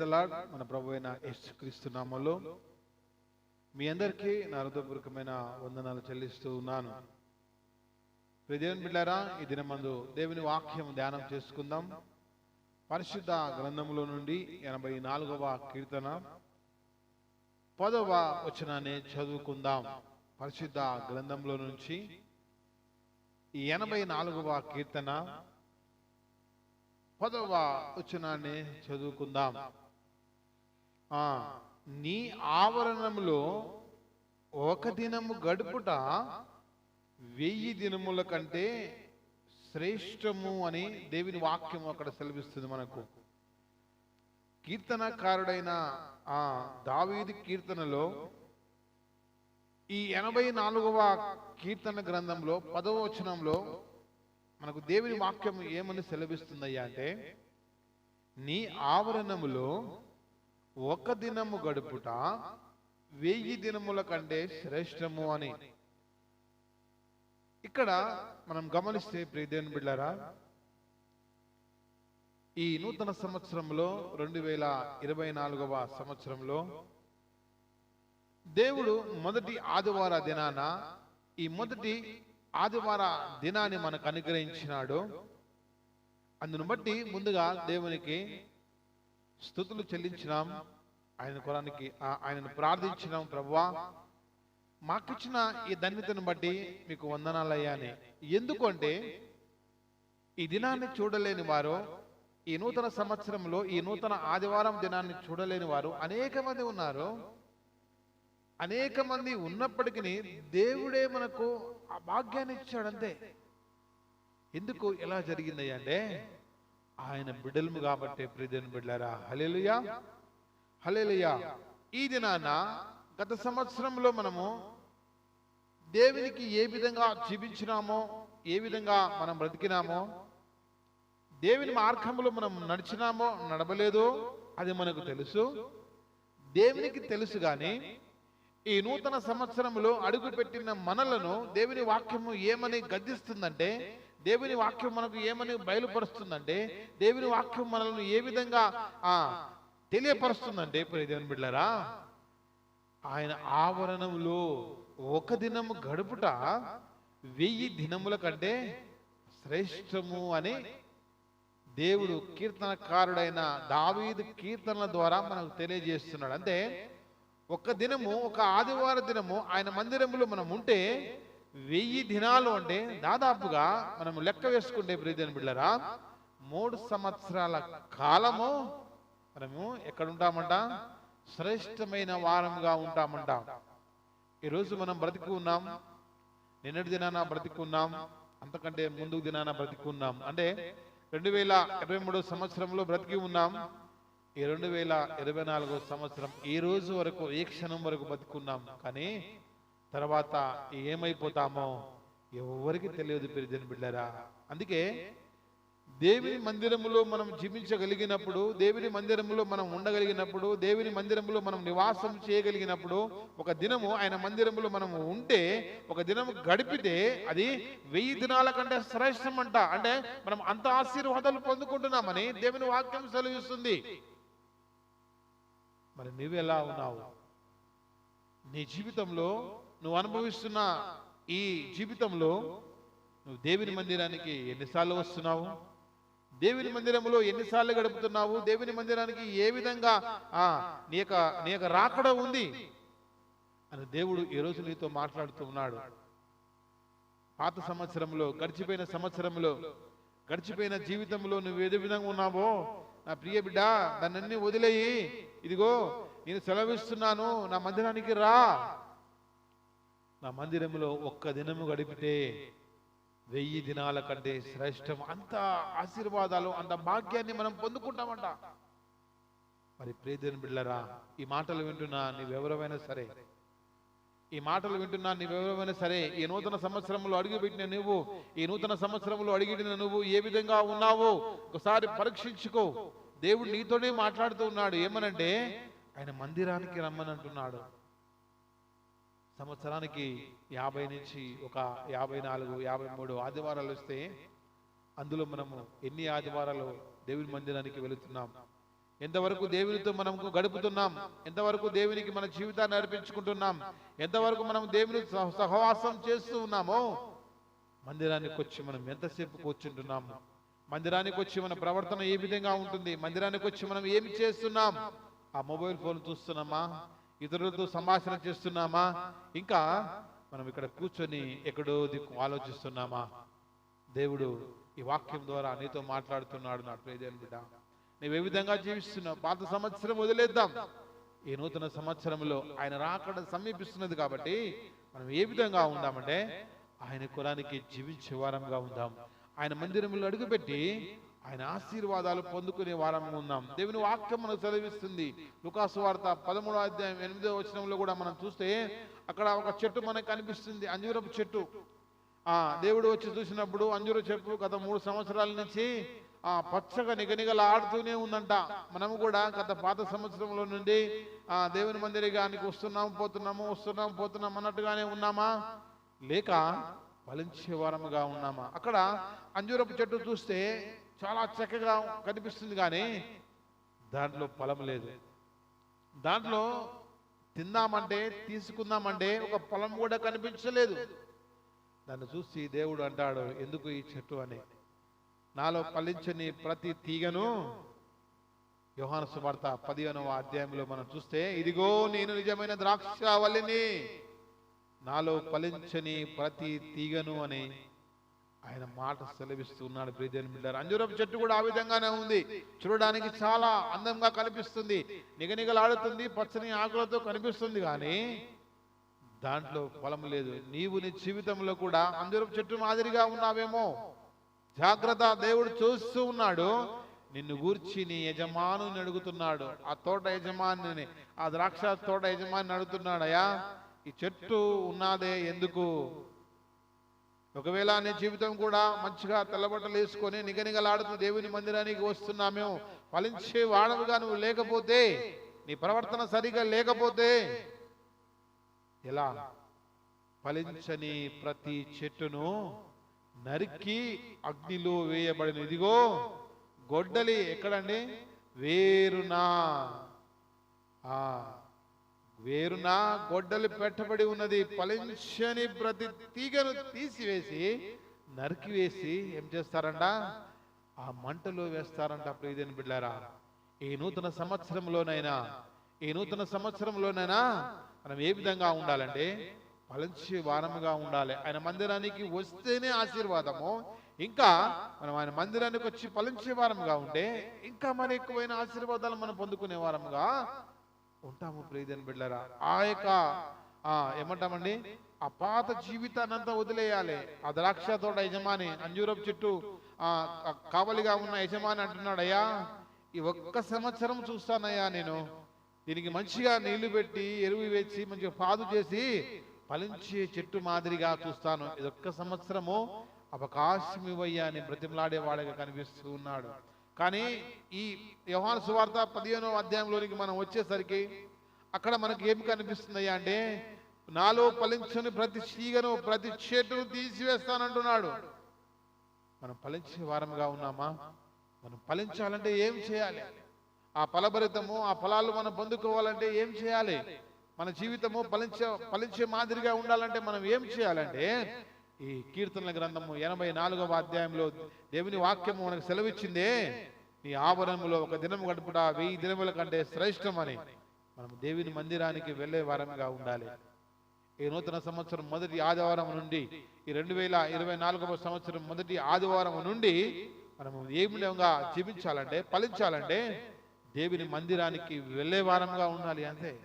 The lord మన ప్రభు అయిన యేసుక్రీస్తు నామంలో మీ అందరికీ నా హృదయపూర్వకమైన వందనాలు చెల్లిస్తూ ఉన్నాను. దేవుని బిడ్డారా ఈ దినమందు దేవుని వాక్యం ధ్యానం చేసుకుందాం. పరిశుద్ధ గ్రంథములో నుండి ఎనభై నాలుగవ కీర్తన పదవ వచనాన్ని చదువుకుందాం. పరిశుద్ధ గ్రంథంలో నుంచి ఈ ఎనభై నాలుగవ కీర్తన పదవ వచనాన్ని చదువుకుందాం. నీ ఆవరణములో ఒక దినము గడుపుట వెయ్యి దినముల కంటే శ్రేష్టము అని దేవుని వాక్యం అక్కడ సెలవిస్తుంది మనకు. కీర్తనకారుడైన ఆ దావీది కీర్తనలో ఈ ఎనభై నాలుగవ కీర్తన గ్రంథంలో పదవ వచనంలో మనకు దేవుని వాక్యం ఏమని సెలవిస్తుందయ్యా అంటే నీ ఆవరణములో ఒక దినము గడుపుట వెయ్యి దినముల కంటే శ్రేష్టము అని. ఇక్కడ మనం గమనిస్తే ప్రియదేవుని బిడ్డారా ఈ నూతన సంవత్సరంలో రెండు వేల ఇరవై నాలుగవ సంవత్సరంలో దేవుడు మొదటి ఆదివార దినాన ఈ మొదటి ఆదివార దినాన్ని మనకు అనుగ్రహించినాడు. అందును బట్టి ముందుగా దేవునికి స్థుతులు చెల్లించినాం. ఆయన కొరానికి ఆయనను ప్రార్థించినాం ప్రభువా. మాకిచ్చిన ఈ ధన్యతను బట్టి మీకు వందనాలయ్యా అని ఎందుకంటే ఈ దినాన్ని చూడలేని వారు ఈ నూతన సంవత్సరంలో ఈ నూతన ఆదివారం దినాన్ని చూడలేని వారు అనేక మంది ఉన్నారు అనేక మంది ఉన్నప్పటికీ దేవుడే మనకు ఆ భాగ్యాన్ని ఇచ్చాడంతే. ఎందుకు ఎలా జరిగిందయ్యా అంటే ఆయన బిడ్డలము కాబట్టి ప్రియదేని బిడ్డారా హలేలుయా హలేలుయా ఈ దినాన గత సంవత్సరంలో మనము దేవునికి ఏ విధంగా జీవించినామో ఏ విధంగా మనం బ్రతికినామో దేవుని మార్గంలో మనం నడిచినామో నడవలేదో అది మనకు తెలుసు. దేవునికి తెలుసు కానీ ఈ నూతన సంవత్సరంలో అడుగుపెట్టిన మనలను దేవుని వాక్యము ఏమని గద్దిస్తుందంటే దేవుని వాక్యం మనకు ఏమని బయలుపరుస్తుందంటే దేవుని వాక్యం మనల్ని ఏ విధంగా తెలియపరుస్తుందంటే ఇప్పుడు దేవుని ఆయన ఆవరణంలో ఒక దినము గడుపుట వెయ్యి దినముల కంటే శ్రేష్టము అని దేవుడు కీర్తనకారుడైన దావీదు కీర్తనల ద్వారా మనకు తెలియజేస్తున్నాడు. అంటే ఒక దినము ఒక ఆదివార దినము ఆయన మందిరంలో మనం ఉంటే వెయ్యి దినాలు అంటే దాదాపుగా మనం లెక్క వేసుకుంటే ప్రియదేని బిళ్ళరా మూడు సంవత్సరాల కాలము మనము ఎక్కడ ఉంటామంట? శ్రేష్టమైన వారముగా ఉంటామంట. ఈరోజు మనం బ్రతికి ఉన్నాం నిన్నటి దినాన బ్రతికి ఉన్నాం అంతకంటే ముందు దినాన బ్రతికి ఉన్నాం. అంటే రెండు వేల ఇరవై మూడో సంవత్సరంలో బ్రతికి ఉన్నాం ఈ రెండు వేల ఇరవై నాలుగో సంవత్సరం ఈ రోజు వరకు ఏ క్షణం వరకు బతుకున్నాం కానీ తర్వాత ఏమైపోతామో ఎవరికి తెలియదు పెరిదిన బిడ్డారా? అందుకే దేవుని మందిరములో మనం జీవించగలిగినప్పుడు దేవుని మందిరములో మనం ఉండగలిగినప్పుడు దేవుని మందిరములో మనం నివాసం చేయగలిగినప్పుడు ఒక దినము ఆయన మందిరములో మనం ఉంటే ఒక దినము గడిపితే అది వెయ్యి దినాల కంటే శ్రేష్టం అంట. అంటే మనం అంత ఆశీర్వాదాలు పొందుకుంటున్నామని దేవుని వాక్యం సెలవిస్తుంది. మరి నువ్వెలా ఎలా ఉన్నావు? నీ జీవితంలో నువ్వు అనుభవిస్తున్న ఈ జీవితంలో నువ్వు దేవుని మందిరానికి ఎన్నిసార్లు వస్తున్నావు? దేవుని మందిరంలో ఎన్నిసార్లు గడుపుతున్నావు? దేవుని మందిరానికి ఏ విధంగా ఆ నీ యొక్క నీ యొక్క రాకడ ఉంది? అని దేవుడు ఈ రోజు నీతో మాట్లాడుతూ ఉన్నాడు. పాత సంవత్సరంలో గడిచిపోయిన సంవత్సరంలో గడిచిపోయిన జీవితంలో నువ్వు ఏదో విధంగా ఉన్నావో నా ప్రియ బిడ్డ దాన్ని వదిలేయి. ఇదిగో నేను సెలవిస్తున్నాను నా మందిరానికి రా. నా మందిరంలో ఒక్క దినము గడిపితే వెయ్యి దినాల కంటే శ్రేష్టం అంత ఆశీర్వాదాలు అంత భాగ్యాన్ని మనం పొందుకుంటామంట. మరి ప్రేదని బిళ్ళరా ఈ మాటలు వింటున్నా నీవెవరమైనా సరే ఈ మాటలు వింటున్నా నీవెవరమైనా సరే ఈ నూతన సంవత్సరంలో అడుగుపెట్టిన నువ్వు ఈ నూతన సంవత్సరంలో అడిగిన నువ్వు ఏ విధంగా ఉన్నావో ఒకసారి పరీక్షించుకో. దేవుడు నీతోనే మాట్లాడుతూ ఉన్నాడు. ఏమనంటే ఆయన మందిరానికి రమ్మని అంటున్నాడు సంవత్సరానికి యాభై నుంచి ఒక యాభై నాలుగు యాభై మూడు ఆదివారాలు వస్తే అందులో మనము ఎన్ని ఆదివారాలు దేవుని మందిరానికి వెళుతున్నాం? ఎంతవరకు దేవునితో మనం గడుపుతున్నాం? ఎంతవరకు దేవునికి మన జీవితాన్ని అర్పించుకుంటున్నాం ఎంతవరకు మనం దేవుని సహ- సహవాసం చేస్తూ ఉన్నామో? మందిరానికి వచ్చి మనం ఎంతసేపు కూర్చుంటున్నాము మందిరానికి వచ్చి మన ప్రవర్తన ఏ విధంగా ఉంటుంది? మందిరానికి వచ్చి మనం ఏమి చేస్తున్నాం? ఆ మొబైల్ ఫోన్ చూస్తున్నామా? ఇతరులతో సంభాషణ చేస్తున్నామా? ఇంకా మనం ఇక్కడ కూర్చొని ఎక్కడో దిక్కు ఆలోచిస్తున్నామా? దేవుడు ఈ వాక్యం ద్వారా నీతో మాట్లాడుతున్నాడు నా ప్రియదేవుని బిడ్డ నువ్వు ఏ విధంగా జీవిస్తున్నావు? పాత సంవత్సరం వదిలేద్దాం. ఈ నూతన సంవత్సరంలో ఆయన రాకడ సమీపిస్తున్నది కాబట్టి మనం ఏ విధంగా ఉందామంటే ఆయన కులానికి జీవించే వారంగా ఉందాం. ఆయన మందిరంలో అడుగుపెట్టి ఆయన ఆశీర్వాదాలు పొందుకునే వారం ఉన్నాం. దేవుని వాక్యం మనకు చదివిస్తుంది లుకాసు వార్త పదమూడో అధ్యాయం ఎనిమిదో వచనంలో కూడా మనం చూస్తే అక్కడ ఒక చెట్టు మనకు కనిపిస్తుంది. అంజూరపు చెట్టు. ఆ దేవుడు వచ్చి చూసినప్పుడు అంజూర చెప్పు గత మూడు సంవత్సరాల నుంచి ఆ పచ్చగా నిగనిగల ఆడుతూనే ఉందంట. మనము కూడా గత పాత సంవత్సరంలో నుండి ఆ దేవుని మందిరానికి వస్తున్నాము పోతున్నాము వస్తున్నాము పోతున్నాము అన్నట్టుగానే ఉన్నామా? లేక ఫలించే వారముగా ఉన్నామా? అక్కడ అంజూరపు చెట్టు చూస్తే చాలా చక్కగా కనిపిస్తుంది కానీ దాంట్లో ఫలం లేదు. దాంట్లో తిందామంటే తీసుకుందామంటే ఒక ఫలం కూడా కనిపించలేదు. దాన్ని చూసి దేవుడు అంటాడు ఎందుకు ఈ చెట్టు అని? నాలో ఫలించని ప్రతి తీగను యోహాను సువార్త పదిహేనవ అధ్యాయంలో మనం చూస్తే ఇదిగో నేను నిజమైన ద్రాక్షావల్లిని నాలో ఫలించని ప్రతి తీగను అని ఆయన మాట సెలవిస్తున్నాడు ప్రియదేని బిడ్డారు. అంజూరపు చెట్టు కూడా ఆ విధంగానే ఉంది. చూడడానికి చాలా అందంగా కనిపిస్తుంది. నిగనిగలాడుతుంది పచ్చని ఆకులతో కనిపిస్తుంది కానీ దాంట్లో ఫలం లేదు. నీవు నీ జీవితంలో కూడా అంజూరపు చెట్టు మాదిరిగా ఉన్నావేమో. జాగ్రత్త దేవుడు చూస్తూ ఉన్నాడు. నిన్ను గూర్చి నీ యజమానుని అడుగుతున్నాడు. ఆ తోట యజమానిని ఆ ద్రాక్ష తోట యజమాని అడుగుతున్నాడయ్యా ఈ చెట్టు ఉన్నదే ఎందుకు? ఒకవేళ నీ జీవితం కూడా మంచిగా తెల్లబట్టలు వేసుకొని నిగనిగలాడుతూ దేవుని మందిరానికి వస్తున్నామే ఫలించే వాడవుగా నువ్వు లేకపోతే నీ ప్రవర్తన సరిగా లేకపోతే ఎలా? ఫలించని ప్రతి చెట్టును నరికి అగ్నిలో వేయబడిన ఇదిగో గొడ్డలి ఎక్కడండి? వేరునా. ఆ. వేరున గొడ్డలి పెట్టబడి ఉన్నది ఫలించని ప్రతి తీగను తీసివేసి నరికివేసి ఏం చేస్తారంట? ఆ మంటలో వేస్తారంట ప్రియదని బిడ్డారా. ఈ నూతన సంవత్సరంలోనైనా ఈ నూతన సంవత్సరంలోనైనా మనం ఏ విధంగా ఉండాలంటే ఫలించే వారముగా ఉండాలి. ఆయన మందిరానికి వస్తేనే ఆశీర్వాదము. ఇంకా మనం ఆయన మందిరానికి వచ్చి ఫలించే వారముగా ఉంటే ఇంకా మరి ఎక్కువైన ఆశీర్వాదాలు మనం పొందుకునే వారముగా ఉంటాము ప్రియదని బిడ్డరా ఆ యొక్క ఏమంటామండి? ఆ పాత జీవితాన్ని అంతా వదిలేయాలి. ఆ ద్రాక్ష తోట యజమాని అంజూరపు చెట్టు ఆ కావలిగా ఉన్న యజమాని అంటున్నాడు అయ్యా ఈ ఒక్క సంవత్సరం చూస్తానయ్యా నేను. దీనికి మంచిగా నీళ్ళు పెట్టి ఎరువు వేసి మంచిగా పాదు చేసి ఫలించే చెట్టు మాదిరిగా చూస్తాను. ఇది ఒక్క సంవత్సరము అవకాశం ఇవ్వయ్యా అని బ్రతిమలాడేవాడిగా కనిపిస్తూ ఉన్నాడు. కానీ ఈ వ్యవహార సువార్త పదిహేనో అధ్యాయంలోనికి మనం వచ్చేసరికి అక్కడ మనకి ఏమి కనిపిస్తుందయ్యా అంటే నాలో ఫలించని ప్రతి తీగను ప్రతి చెట్టును తీసివేస్తానంటున్నాడు. మనం ఫలించే వారముగా ఉన్నామా? మనం ఫలించాలంటే ఏం చేయాలి? ఆ ఫలభరితము ఆ ఫలాలు మనం పొందుకోవాలంటే ఏం చేయాలి? మన జీవితము ఫలించే ఫలించే మాదిరిగా ఉండాలంటే మనం ఏం చేయాలంటే ఈ కీర్తనల గ్రంథము ఎనభై నాలుగవ అధ్యాయంలో దేవుని వాక్యము మనకు సెలవిచ్చిందే నీ ఆవరణములో ఒక దినం గడుపుట వెయ్యి దినముల కంటే శ్రేష్టమని. మనం దేవుని మందిరానికి వెళ్ళే వారంగా ఉండాలి. ఈ నూతన సంవత్సరం మొదటి ఆదివారం నుండి ఈ రెండు వేల ఇరవై నాలుగవ సంవత్సరం మొదటి ఆదివారం నుండి మనము ఏ విధంగా జీవించాలంటే ఫలించాలంటే దేవుని మందిరానికి వెళ్ళే వారంగా ఉండాలి అంతే.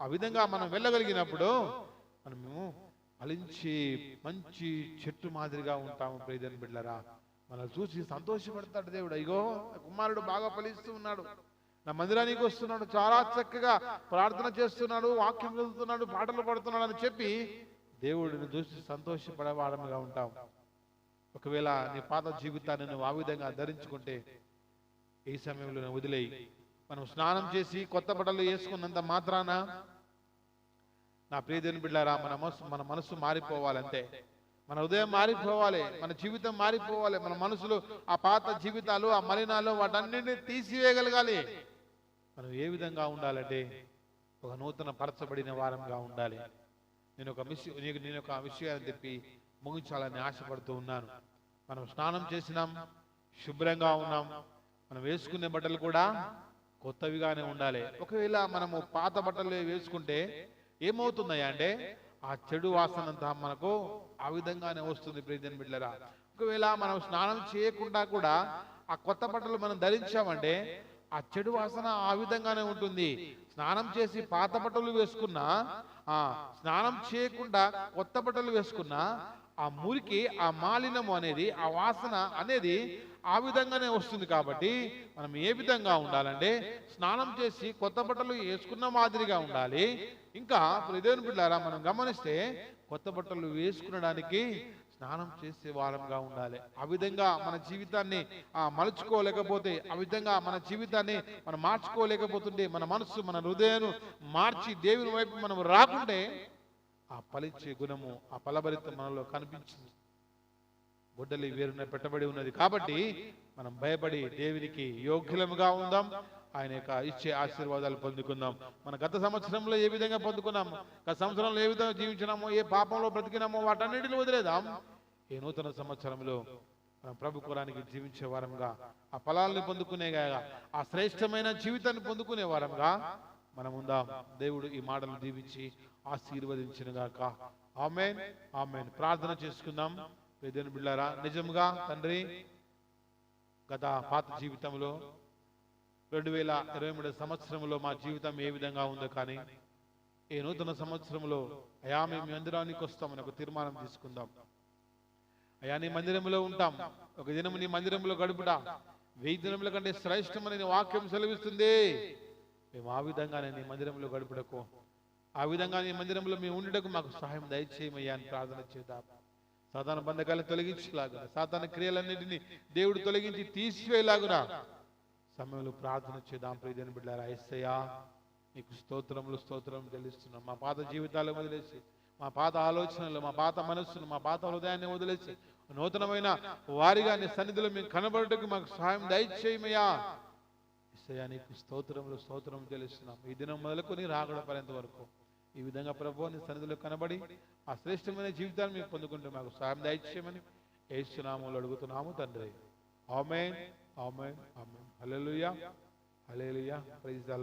ఆ విధంగా మనం వెళ్ళగలిగినప్పుడు ఫలించి మంచి చెట్టు మాదిరిగా ఉంటాము ప్రియదని బిడ్డరా మనం చూసి సంతోషపడతాడు దేవుడు. అయ్యో కుమారుడు బాగా ఫలిస్తూ ఉన్నాడు. నా మందిరానికి వస్తున్నాడు చాలా చక్కగా ప్రార్థన చేస్తున్నాడు వాక్యం చదువుతున్నాడు పాటలు పడుతున్నాడు అని చెప్పి దేవుడిని చూసి సంతోషపడేవాడముగా ఉంటాం ఒకవేళ నీ పాత జీవితాన్ని నువ్వు ఆ విధంగా ధరించుకుంటే ఈ సమయంలో వదిలేయి. మనం స్నానం చేసి కొత్త బట్టలు వేసుకున్నంత మాత్రాన నా ప్రియదేని బిడ్డారా మన మనసు మన మనసు మారిపోవాలంటే మన ఉదయం మారిపోవాలి మన జీవితం మారిపోవాలి మన మనసులో ఆ పాత జీవితాలు ఆ మలినాలు వాటన్నింటినీ తీసివేయగలగాలి. మనం ఏ విధంగా ఉండాలంటే ఒక నూతన పరచబడిన వారంగా ఉండాలి. నేను ఒక విషయం నీకు నేను ఒక విషయాన్ని చెప్పి ముగించాలని ఆశపడుతూ ఉన్నాను. మనం స్నానం చేసినాం శుభ్రంగా ఉన్నాం మనం వేసుకునే బట్టలు కూడా కొత్తవిగానే ఉండాలి. ఒకవేళ మనము పాత బట్టలు వేసుకుంటే ఏమవుతున్నాయా అంటే ఆ చెడు వాసన అంతా మనకు ఆ విధంగానే వస్తుంది ప్రీతిని బిడ్డరా ఒకవేళ మనం స్నానం చేయకుండా కూడా ఆ కొత్త బట్టలు మనం ధరించామంటే ఆ చెడు వాసన ఆ విధంగానే ఉంటుంది. స్నానం చేసి పాత బట్టలు వేసుకున్నా ఆ స్నానం చేయకుండా కొత్త బట్టలు వేసుకున్నా ఆ మురికి ఆ మాలినము అనేది ఆ వాసన అనేది ఆ విధంగానే వస్తుంది కాబట్టి మనం ఏ విధంగా ఉండాలంటే స్నానం చేసి కొత్త బట్టలు వేసుకున్న మాదిరిగా ఉండాలి. ఇంకా దేవుని బిడ్డారా మనం గమనిస్తే కొత్త బట్టలు వేసుకునడానికి స్నానం చేసే వారంగా ఉండాలి. ఆ విధంగా మన జీవితాన్ని ఆ మలుచుకోలేకపోతే ఆ విధంగా మన జీవితాన్ని మనం మార్చుకోలేకపోతుంటే మన మనస్సు మన హృదయాన్ని మార్చి దేవుని వైపు మనం రాకుంటే ఆ ఫలిచ్చే గుణము ఆ ఫలభరితం మనలో కనిపించింది. గొడ్డలి వేరున పెట్టబడి ఉన్నది కాబట్టి మనం భయపడి దేవునికి యోగ్యులముగా ఉందాం. ఆయన యొక్క ఇచ్చే ఆశీర్వాదాలు పొందుకుందాం. మన గత సంవత్సరంలో ఏ విధంగా పొందుకున్నాము గత సంవత్సరంలో ఏ విధంగా జీవించినామో ఏ పాపంలో బ్రతికినామో వాటన్నిటిని వదిలేదాం. ఈ నూతన సంవత్సరంలో మనం ప్రభు కులానికి జీవించే వారంగా ఆ ఫలాల్ని పొందుకునేగా ఆ శ్రేష్టమైన జీవితాన్ని పొందుకునే వారంగా మనం దేవుడు ఈ మాటలు దీవించి ఆశీర్వదించిన గాక ఆమెన్. ఆమెన్. ప్రార్థన చేసుకుందాం. పేదని బిళ్ళారా నిజముగా తండ్రి గత పాత జీవితంలో రెండు వేల ఇరవై మూడు సంవత్సరంలో మా జీవితం ఏ విధంగా ఉందో కానీ ఈ నూతన సంవత్సరంలో అయా మేము మందిరానికి వస్తామని ఒక తీర్మానం తీసుకుందాం. అయా నీ మందిరంలో ఉంటాం. ఒక దినం నీ మందిరంలో గడుపుట. వెయ్యి దినముల కంటే శ్రేష్టమని వాక్యం సెలవిస్తుంది. మేము ఆ విధంగానే నీ మందిరంలో గడుపుటకు ఆ విధంగా నీ మందిరంలో మేము ఉండటకు మాకు సహాయం దయచేయమయ్యా అని ప్రార్థన చేద్దాం. సాధారణ బంధకాలను తొలగించేలాగా సాధారణ క్రియలన్నింటినీ దేవుడు తొలగించి తీసివేలాగున సమయంలో ప్రార్థన చేద్దాం. ప్రియని బిడ్డారా ఎస్సయ్యా నీకు స్తోత్రములు స్తోత్రం తెలుస్తున్నాం మా పాత జీవితాలు వదిలేసి మా పాత ఆలోచనలు మా పాత మనస్సును మా పాత హృదయాన్ని వదిలేసి నూతనమైన వారిగా నీ సన్నిధిలో మేము కనబడటకు మాకు సహాయం దయచేయమయ్యా. ఎస్సయ్యా నీకు స్తోత్రములు స్తోత్రం చెల్లిస్తున్నాం. ఈ దినం మొదలుకొని రాగడ పర్యంత వరకు. ఈ విధంగా ప్రభు నీ సన్నిధిలో కనబడి ఆ శ్రేష్టమైన జీవితాన్ని మేము పొందుకుంటే మాకు సాయం దయచేయమని ఏసునామూలు అడుగుతున్నాము తండ్రి. Amen amen amen. Hallelujah hallelujah. Praise Allah